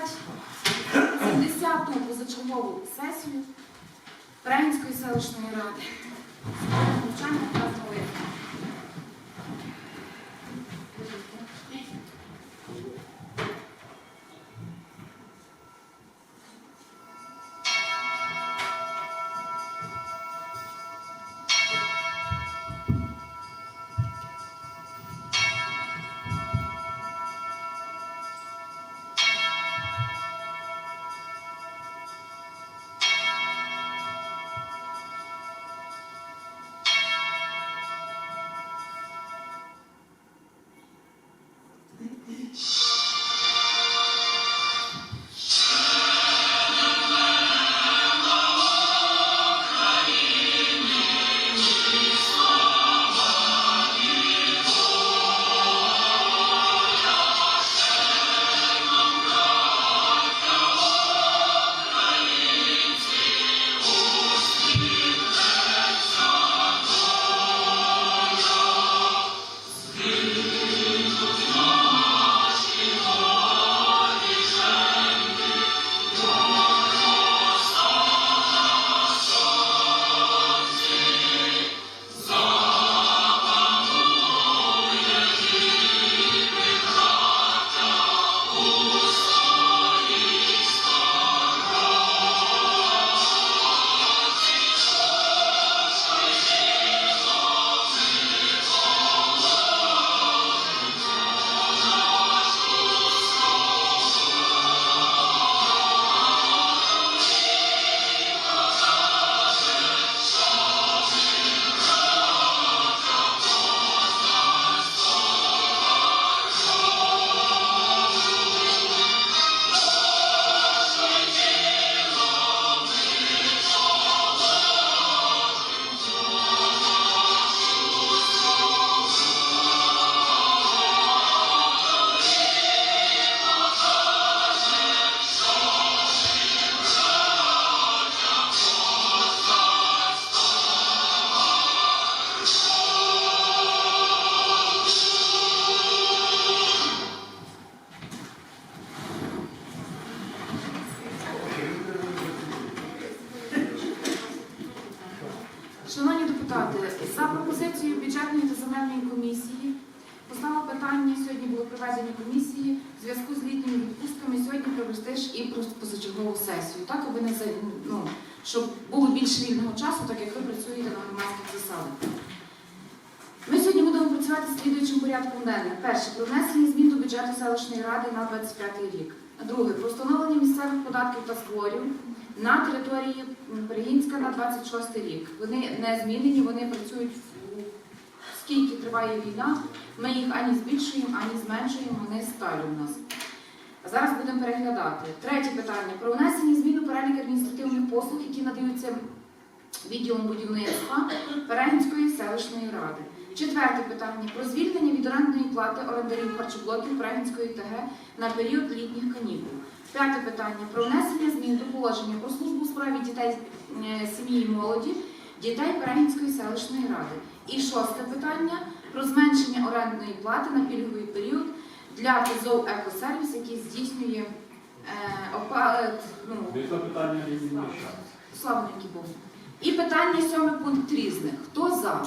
розпочати 70-ту позачергову сесію Брянської селищної ради. Навчання та. І просто позачергову сесію, так аби не ну, щоб було більше вільного часу, так як ви працюєте на громадських засадах. Ми сьогодні будемо працювати слідуючим порядком денним. Перше, про внесення змін до бюджету селищної ради на 25 рік. Друге, про встановлення місцевих податків та зборів на території Перегінська на 26 рік. Вони не змінені, вони працюють скільки триває війна. Ми їх ані збільшуємо, ані зменшуємо, вони сталі у нас. Зараз будемо переглядати. Третє питання про внесення змін у перелік адміністративних послуг, які надаються відділом будівництва Перегінської селищної ради. Четверте питання про звільнення від орендної плати орендарів харчоблоків Перегінської ТГ на період літніх канікул. П'яте питання про внесення змін до положення про службу у справі дітей е, сім'ї і молоді, дітей Перегінської селищної ради. І шосте питання про зменшення орендної плати на пільговий період для ТЗОВ «Екосервіс», який здійснює е, опа, е, ну, питання Славненький був. І питання сьомий пункт різних. Хто за?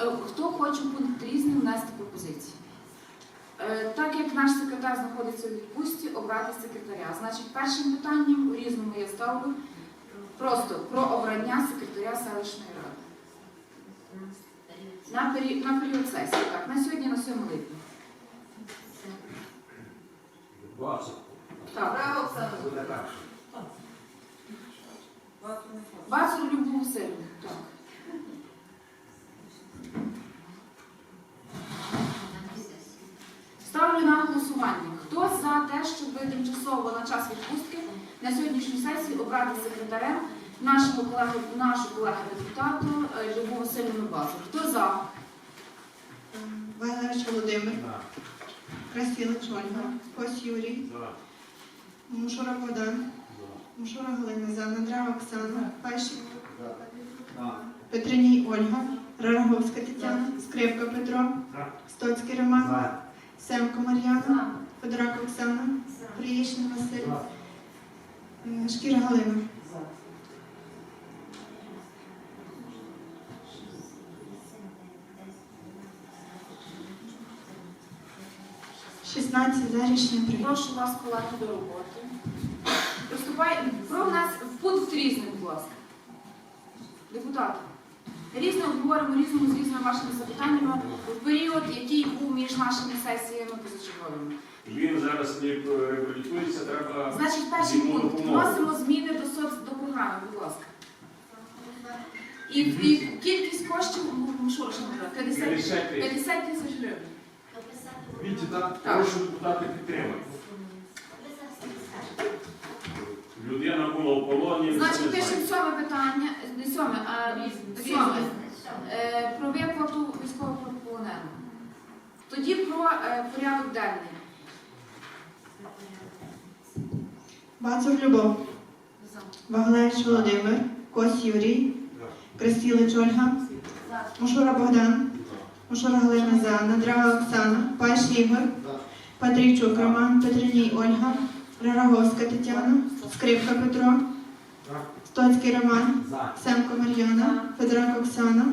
Е, Хто хоче пункт різних внести пропозиції? Е, Так як наш секретар знаходиться у відпустці, обрати секретаря. Значить, першим питанням у різному я ставлю просто про обрання секретаря селищної ради. На період, на період сесії, так, на сьогодні на 7 липня. Двадцять. Так, Буде Васильівну, так. Ставлю на голосування. Хто за те, щоб тимчасово на час відпустки на сьогоднішню сесію обрати секретарем нашого колегу, нашу колегу депутату е, Любов Васильівну Базу? Хто за? Вагнерич Володимир. Красилич Ольга, Кось Юрій. Мушура Богдан, Мушура Галина. Занадра Оксана, Пащик, Петриній Ольга, Рараговська Тетяна, Скрипка Петро. Стоцький Роман. Семко Мар'яна, Федорак Оксана, Приїшин Василь, Шкіра Галина. Шістнадцять за рішення прийнято. Прошу вас, колеги, до роботи. Приступай про нас в пункт різний, будь ласка. Депутати. Різне обговоримо різному з різними вашими запитаннями в період, який був між нашими сесіями позачерговими. Він зараз не реабілітується, треба Значить, перший Йому пункт. Вносимо зміни до соц до програми, будь ласка. І, і кількість коштів, ну, що ж 50, 50 50 тисяч гривень. Віті, так, прошу депутати підтримати. Людина була в полоні. Значить, пишемо сьоме питання, не сьоме, а сьоме. Е, про виплату військовополоненого. Тоді про е, порядок денний. Бацов Любов, Ваглевич Володимир, Кось Юрій, Красілич Ольга, Мушура Богдан, Мушура Галина за, Надрава Оксана, Паш Ігор, Патрійчук Роман, Петриній Ольга, Рараговська Тетяна, Скрипка Петро, Стоцький Роман, Семко Мар'яна, Федорак Оксана,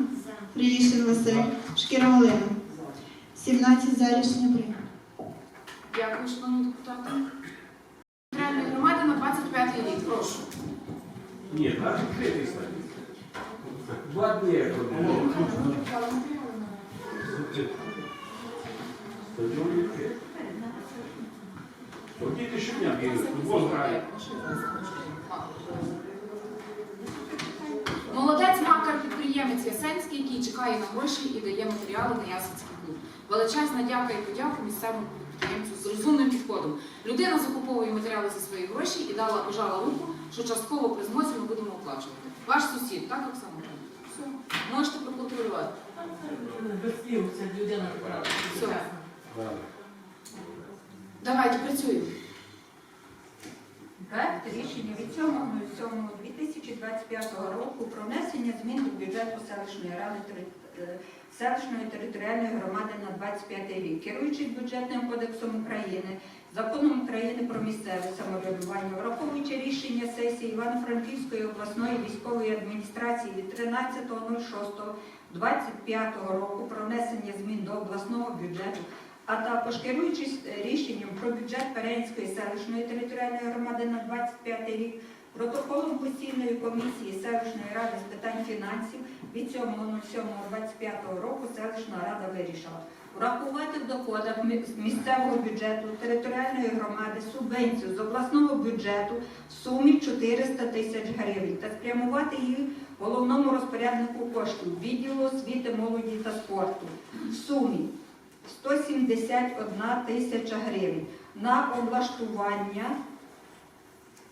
Приїшин Василь, Шкіра Галина. 17 за рішення прийнято. Дякую, шановні депутати. Територіальної громади на 25 рік. Прошу. Ні, так відкритий статті. Два дні як одне. Стадіон відкритий. От Діти щодня бігають. Молодець Макар, підприємець Ясенський, який чекає на гроші і дає матеріали на Ясенський клуб. Величезна дяка і подяка місцевому підприємцю з розумним підходом. Людина закуповує матеріали за свої гроші і дала пожала руку, що частково при змозі ми будемо оплачувати. Ваш сусід, так, Оксана? Все. Можете проконтролювати. Без це людина така. Все. Давайте працюємо. Проект рішення від 7.07.2025 року про внесення змін до бюджету селищної ради е, селищної територіальної громади на 25 рік. Керуючись бюджетним кодексом України, законом України про місцеве самоврядування, враховуючи рішення сесії Івано-Франківської обласної військової адміністрації від 13.06.25 року про внесення змін до обласного бюджету а також керуючись е, рішенням про бюджет Перенської селищної територіальної громади на 25 рік, протоколом постійної комісії селищної ради з питань фінансів від 7.07.25 року селищна рада вирішила врахувати в доходах місцевого бюджету територіальної громади субвенцію з обласного бюджету в сумі 400 тисяч гривень та спрямувати її головному розпоряднику коштів відділу освіти, молоді та спорту в сумі 171 тисяча гривень на облаштування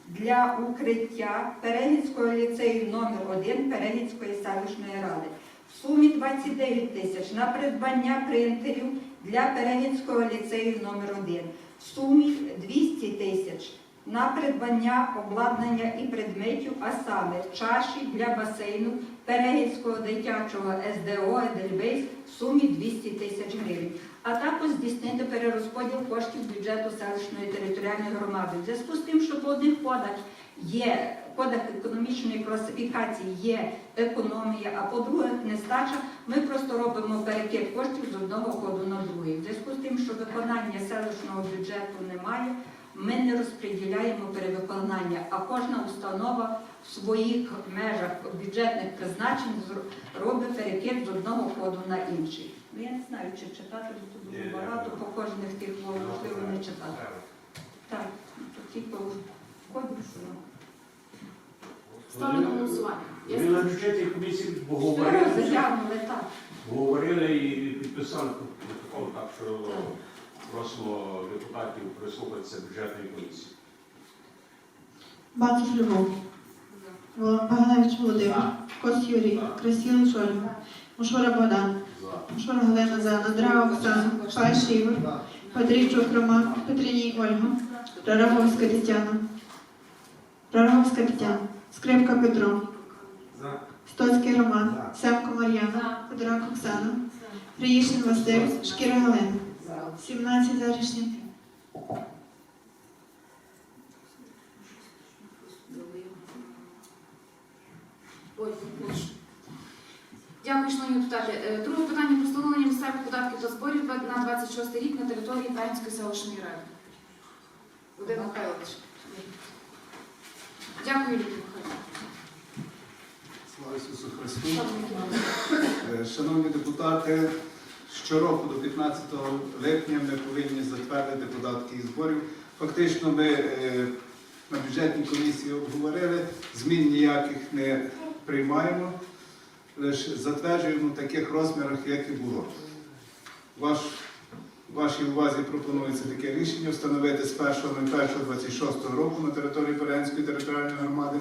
для укриття Перегінського ліцею номер 1 Перегінської селищної ради. В сумі 29 тисяч на придбання принтерів для Перегінського ліцею номер 1 В сумі 200 тисяч на придбання обладнання і предметів, а саме чаші для басейну Перегінського дитячого СДО Едельвейс в сумі 200 тисяч гривень, а також здійснити перерозподіл коштів бюджету селищної територіальної громади. В зв'язку з тим, що по одних кодах є кодах економічної класифікації є економія, а по других нестача, ми просто робимо перекид коштів з одного коду на другий. В зв'язку з тим, що виконання селищного бюджету немає, ми не розподіляємо перевиконання, а кожна установа в своїх межах бюджетних призначень робить перекид з одного коду на інший. Ну, я не знаю, чи читати бо тут дуже багато, по кожних тих мов, можливо, не читати. Так, тільки в коді, що Ставлю на голосування. Ми на бюджеті комісії говорили, так. говорили і підписали протокол, так що просимо депутатів прислухатися бюджетної комісії. Бацов Любов, Ваглевич Володимир, Кось Юрій, Красілич Ольга, Мушура Богдан. Мушура Галина за, Надрава Оксана, Паш Ігор, Патрійчук Роман, Петриній Ольга, Рараговська Тетяна, Рараговська Тетяна, Скрипка Петро, Стоцький Роман, Семко Мар'яна, Федорак Оксана, Приїшин Василь, Шкіра Галина. 17 за рішення. Ой, прошу. Дякую, шановні депутати. Е, Друге питання про встановлення місцевих податків та зборів на 26 рік на території Української селищної ради. Володимир Михайлович. Дякую, Лідія Михайловна. Слава Ісусу Христу! Е, Шановні депутати, щороку до 15 липня ми повинні затвердити податки і зборів. Фактично ми е, на бюджетній комісії обговорили, змін ніяких не приймаємо, лише затверджуємо в таких розмірах, як і було. Ваш, вашій увазі пропонується таке рішення встановити з 1.01.26 року на території Порянської територіальної громади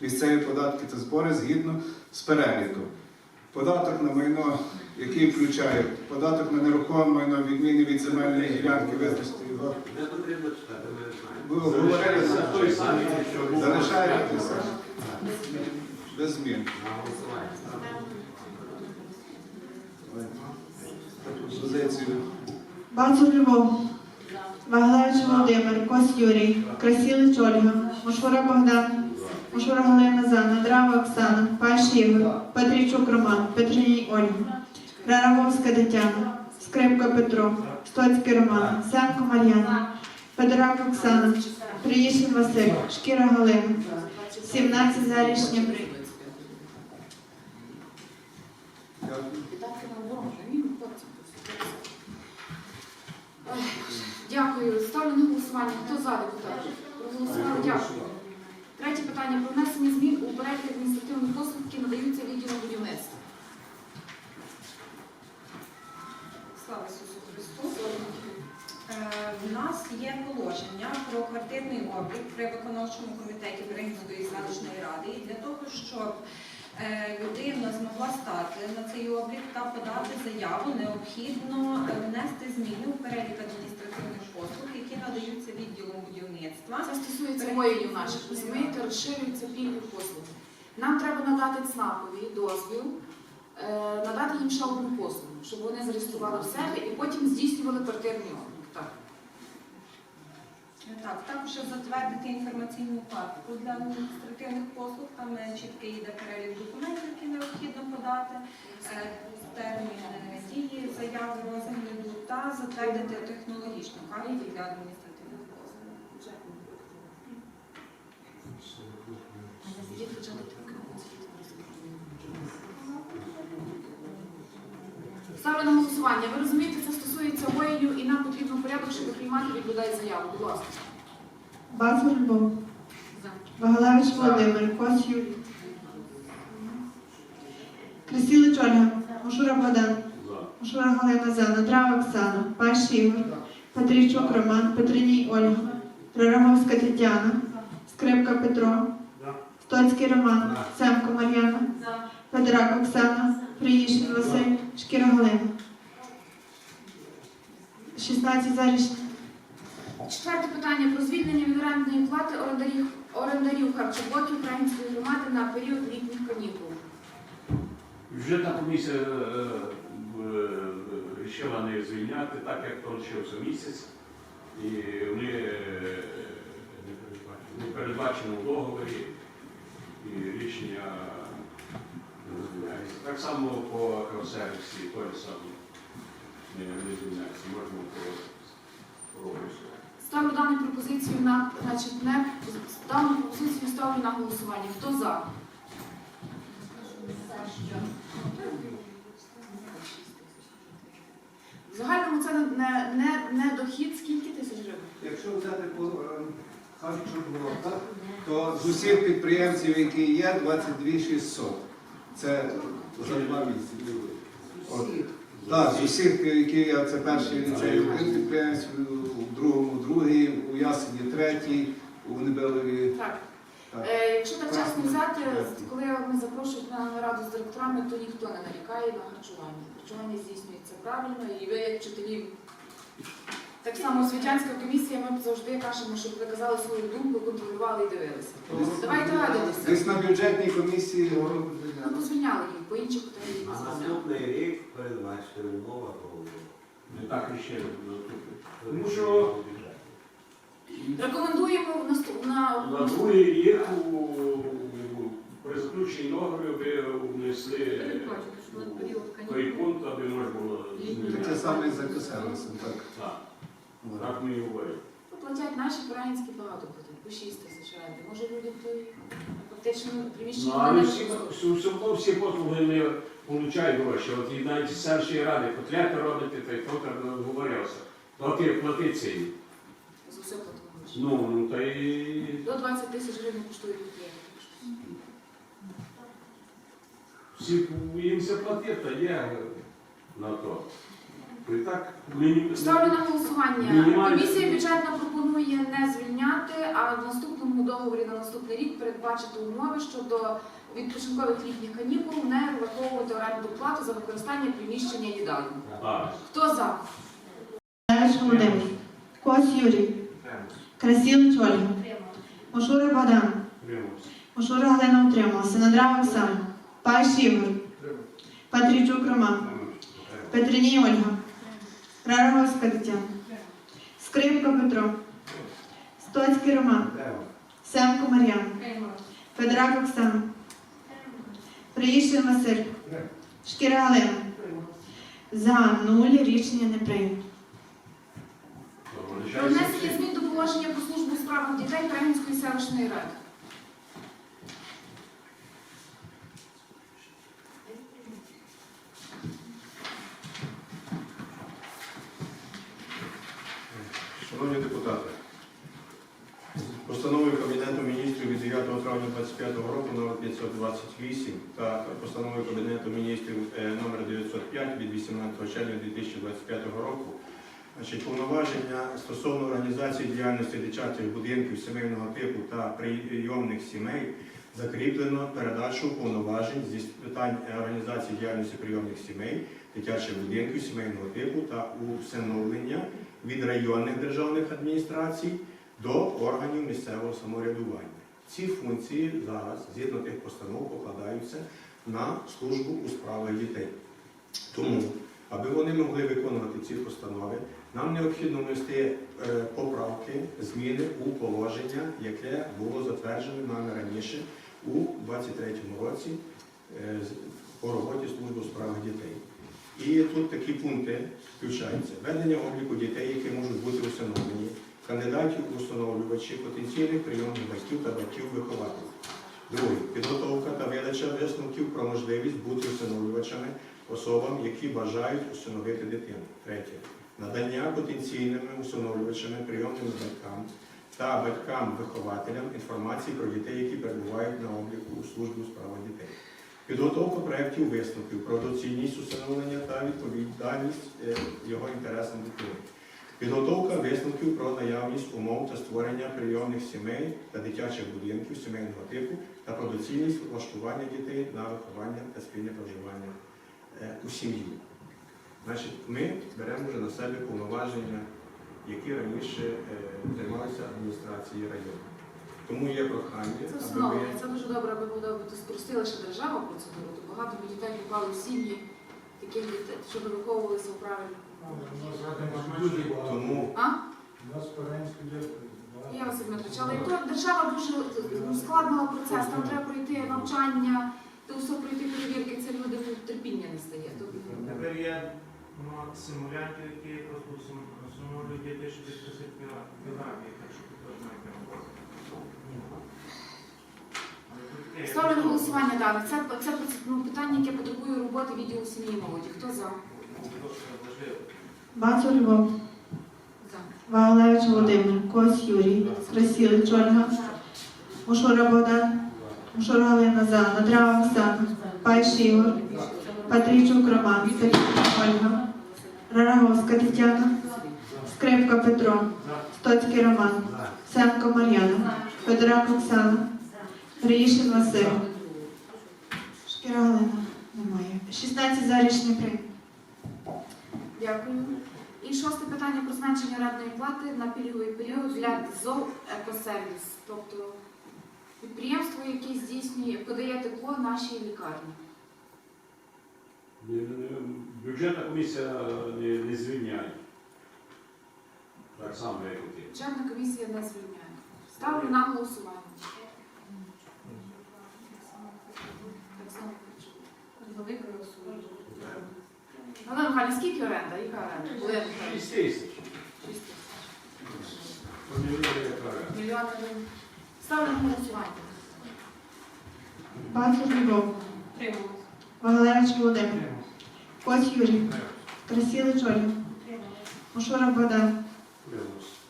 місцеві податки та збори згідно з переліком. Податок на майно, який включає податок на нерухоме майно, відміни від земельної ділянки, визначити його. Ви говорили Це за той самий, що був. Залишаєтеся без змін. Бацур Львов, Ваглевич Володимир, Кос Юрій, Красілич Ольга, Мошвара Богдан, Мошвара Галина Зана, Драва Оксана, Паш Ігор, Петрійчук Роман, Петриній Ольга, Раравовська Тетяна, Скрипка Петро, Стоцький Роман, Семко Мар'яна, Федорак Оксана, Приїшин Василь, Шкіра Галина, 17 за рішення. Дякую. Ставлю на голосування. Хто за депутат? Проголосували. Дякую. Третє питання про внесення змін у перелік адміністративних послуг, які надаються відділу будівництва. Слава Ісусу Христу! Е, В нас є положення про квартирний облік при виконавчому комітеті Берегінської селищної ради. І для того, щоб е, людина змогла стати на цей облік та подати заяву, необхідно е, внести зміни у перелік адміністративних послуг, які надаються відділом будівництва. Це стосується моєї наших. Розумієте, розширюються пільги послуги. Нам треба надати ЦНАПові дозвіл, е, надати їм одну послугу, щоб вони зареєстрували в себе і потім здійснювали квартирний облік. Так. Так, також затвердити інформаційну картку для адміністративних послуг. Там е, чітко йде перелік документів, які необхідно подати, е, термін е, дії заяви розгляду та затвердити технологічну карту для адміністративних послуг. Ставлю на голосування. Ви розумієте, це і нам потрібно порядок, щоб приймати від людей заяву. Будь ласка. Бацур Львов, Вагалевич Володимир, Кос Юрій, Красілич Ольга, Мошура Богдан, За. Мошура Галина Зана, Драва Оксана, Паш Ігор, Петрійчук Роман, Петриній Ольга, Рарамовська Тетяна, Скрипка Петро, Стоцький Роман, Семко Мар'яна, Федорак Оксана, Приїшин Василь, Шкіра Галина. 16 за рішення. Четверте питання про звільнення від орендної плати орендарів, орендарів харчоблоків Української громади на період літніх канікул. Бюджетна комісія е, е, вирішила не звільняти, так як то лишився місяць, і вони е, не передбачено в договорі, і рішення не звільняється. Так само по сервісі, той самий не, не звільняється, можна проголосувати. Ставлю дану пропозицію на значить, не дану пропозицію ставлю на голосування. Хто за? В загальному це не, не, не дохід, скільки тисяч гривень? Якщо взяти по е, харчоблоках, то з усіх підприємців, які є, 22 600. Це за два місяці. Так, з усіх, які є, це перший ліцей, один підприємець, у другому другий, у Ясені третій, у Небелові. Так. Так. Е, якщо так чесно взяти, коли ми запрошують на нараду з директорами, то ніхто не нарікає на харчування. Харчування здійснюється правильно, і ви, як вчителі, так само освітянська комісія, ми завжди кажемо, щоб ви казали свою думку, контролювали і дивилися. Давайте радитися. Десь на бюджетній комісії Ну, позвільняли їх, по інших На звільняли. наступний рік передбачити умова про Не так і ще наступне. Тому що Рекомендуємо в наступ- на На другий рік у, при заключенні договору ви внесли у той пункт, аби можна було Таке саме і записалося, так. Так, так ми і говоримо. Ну, платять наші українські багато платять, по 6 тисяч гривень. Може люди то й фактично Ну, приміщення але всі, всі, всі, всі послуги не получають гроші. От і навіть з селищної ради котлети робити, то й там говорився. Плати, плати ціні. За все платимо гроші. Ну, ну, та й До 20 тисяч гривень коштує котлети. всі їм все платити, та є на то. Так, мені... Ставлю на голосування. Мінімальне. Комісія бюджетна пропонує не звільняти, а в наступному договорі на наступний рік передбачити умови щодо відпочинкових літніх канікул не враховувати оренду плату за використання приміщення їдальні. Хто за? Володимир. Кось Юрій. Красилич Ольга. Мошура Богдан. Мошура Галина утрималася. Надрава Оксана. Паш Ігор. Патрійчук Роман. Петриній Ольга. Рараговська Тетяна. Скрипка Петро. Стоцький Роман. Семко Мар'яна. Федорак Оксана. Приїжджий Василь. Шкіра Галина. За нуль рішення не прийнято. Про внесення змін до положення про службу у дітей Кам'янської селищної ради. Депутати, постановою Кабінету міністрів від 9 травня 2025 року номер 528 та постановою Кабінету міністрів е, номер 905 від 18 червня 2025 року значить, повноваження стосовно організації діяльності дитячих будинків сімейного типу та прийомних сімей закріплено передачу повноважень зі питань організації діяльності прийомних сімей, дитячих будинків сімейного типу та усиновлення від районних державних адміністрацій до органів місцевого самоврядування. Ці функції зараз, згідно тих постанов, покладаються на службу у справах дітей. Тому, аби вони могли виконувати ці постанови, нам необхідно внести е, поправки, зміни у положення, яке було затверджене нами раніше у 2023 році е, по роботі служби у справах дітей. І тут такі пункти включаються. Ведення обліку дітей, які можуть бути усиновлені, кандидатів у усиновлювачі, потенційних прийомних батьків та батьків-вихователів. Друге. Підготовка та видача висновків про можливість бути усиновлювачами особам, які бажають усиновити дитину. Третє. Надання потенційними усиновлювачами прийомним батькам та батькам-вихователям інформації про дітей, які перебувають на обліку у службі у справах дітей. Підготовка проєктів висновків про доцільність усиновлення та відповідальність е, його інтересам дитини. Підготовка висновків про наявність умов та створення прийомних сімей та дитячих будинків сімейного типу та про доцільність влаштування дітей на виховання та спільне проживання е, у сім'ї. Значить, ми беремо вже на себе повноваження, які раніше е, займалися адміністрації району. Тому є прохання, Це аби ви. Це дуже добре, аби буде аби спростила ще держава процедуру, то багато б дітей попали в сім'ї, таких дітей, щоб виховувалися в правильних тому А? Я Дмитрович, але і то держава дуже ускладнила процес, там треба пройти навчання, то все пройти перевірки, це люди тут терпіння не стає. Тепер є ну, симулянти, які просто симулюють дітей, щоб підписати фотографії, так що тут теж Ставлю на голосування даних. Це, це ну, питання, яке потребує роботи відділу сім'ї і молоді. Хто за? Бацур Львов. За. Вагалевич Володимир. Кось Юрій. Красилич Ольга. Мошура Богдан. Мошура Галина за. Надрава Оксана. Пайш Ігор. Патрійчук Роман. Петрівна Ольга. Рараговська Тетяна. Скрипка Петро. Стоцький Роман. Семко Мар'яна. Федорак Оксана. Гріїшин Василь. Шкіра Галина. Немає. 16 за рішення прийнято. Дякую. І шосте питання про зменшення радної плати на пільговий період для ЗОВ «Екосервіс», тобто підприємство, яке здійснює, подає тепло нашій лікарні. Бюджетна комісія не, не звільняє. Так само, як і ти. Бюджетна комісія не звільняє. Ставлю на голосування. Так само хочу. Велика голосує. Галина Михайлівна, скільки оренда? Яка оренда? Олена Михайлівна. 6 тисяч. Шість тисяч. Поміряли, яка рада. Мільйон гривень. Ставлю на голосування. Бацур Любов. Валерич Володимир, Кось Юрій, Красілич Ольга, Мушура Богдан,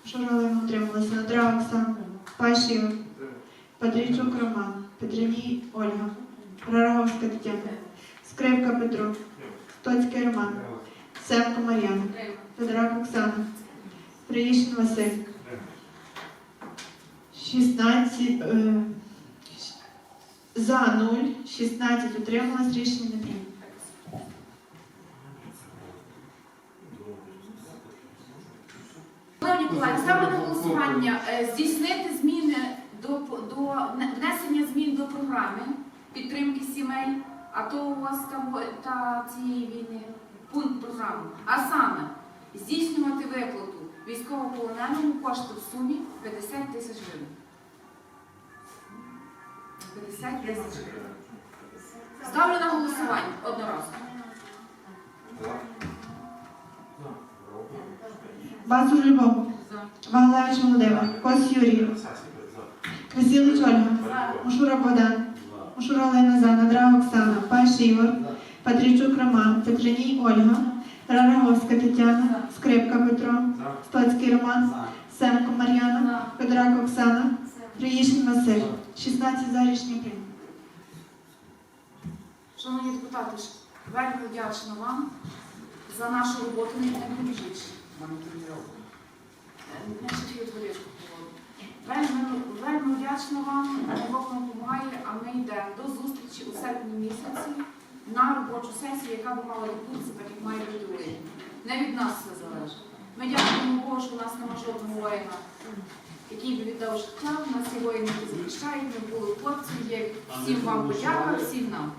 Мушура Олена утрималася, Надрав Оксана, Паш Ігор, Петрійчук Роман, Петриній Ольга, Рараговська Тетяна, Скрипка Петро, Стоцький Роман, Семко Мар'яна, Федорак Оксана, Приїшин Василь. 16 е, за 0, 16 утрималось, рішення не прийнято. Шановні ставлю на голосування е, здійснити зміни до, до внесення змін до програми підтримки сімей, а то у вас там та цієї війни пункт програми. А саме здійснювати виплату військовополоненому кошти в сумі 50 тисяч гривень. 50 тисяч гривень. Ставлю на голосування одноразово. Базур Любов, Ваглевич Володимир, Кось Юрій, Красілич Ольга, Мушура Богдан, Мушура Олена За, Надрав Оксана, Паш Ігор, Патрійчук Роман, Петриній Ольга, Рараговська Тетяна, Скрипка Петро, Стоцький Роман, Семко Мар'яна, Федорак Оксана, Приїшин Василь. 16 за рішення. Шановні депутати, вельми вдячна вам за нашу роботу, не не Не шахід горішку Вельми, вельми вдячна вам, Бог нам допомагає, а ми йдемо до зустрічі у серпні місяці на робочу сесію, яка би мала відбутися, так як має бути. Не від нас все залежить. Ми дякуємо Богу, що у нас нема жодного воїна, який би віддав життя. У нас є воїни, які захищають, ми були хлопці, є всім вам подяка, всім нам.